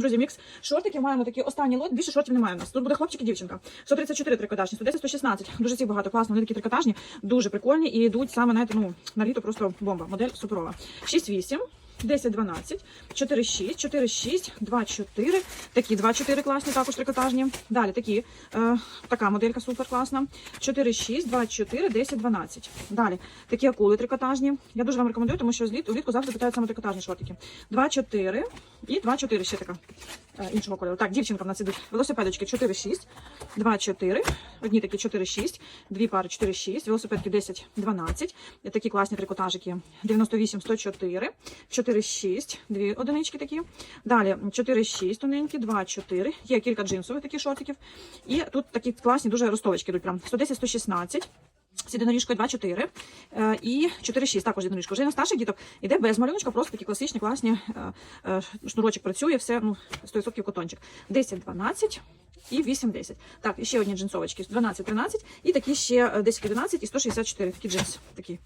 Друзі, мікс шортиків маємо такий останній лот. Більше шортів немає у нас. Тут буде хлопчик і дівчинка. 134 трикотажні, 110, 116. Дуже всіх багато. Класно. Вони такі трикотажні, дуже прикольні і йдуть саме знаєте, ну, на літо просто бомба. Модель суперова. 6-8. 10, 12, 4, 6, 4, 6, 2, 4. Такі 2, 4 класні, також трикотажні. Далі такі, е, така моделька супер класна. 4, 6, 2, 4, 10, 12. Далі такі акули трикотажні. Я дуже вам рекомендую, тому що зліт, влітку завжди питають саме трикотажні шортики. 2, 4 і 2, 4 ще така е, іншого кольору. Так, дівчинка в нас ідуть велосипедочки 4, 6, 2, 4. Одні такі 4, 6, дві пари 4, 6, велосипедки 10, 12. Е, Такі класні трикотажики 98, 104, 4, 6, дві одинички такі. Далі 4, 6 тоненькі, 2, 4. Є кілька джинсових таких шортиків. І тут такі класні дуже ростовочки йдуть прям 110, 116. З єдиноріжкою 2-4 е, і 4-6 також єдиноріжка. Вже на старших діток іде без малюночка, просто такі класичні, класні. е, е, Шнурочок працює, все ну, 100% котончик. 10-12 і 8-10. Так, і ще одні джинсовочки. 12-13 і такі ще е, 10-11 і 164. Такі джинси. Такі.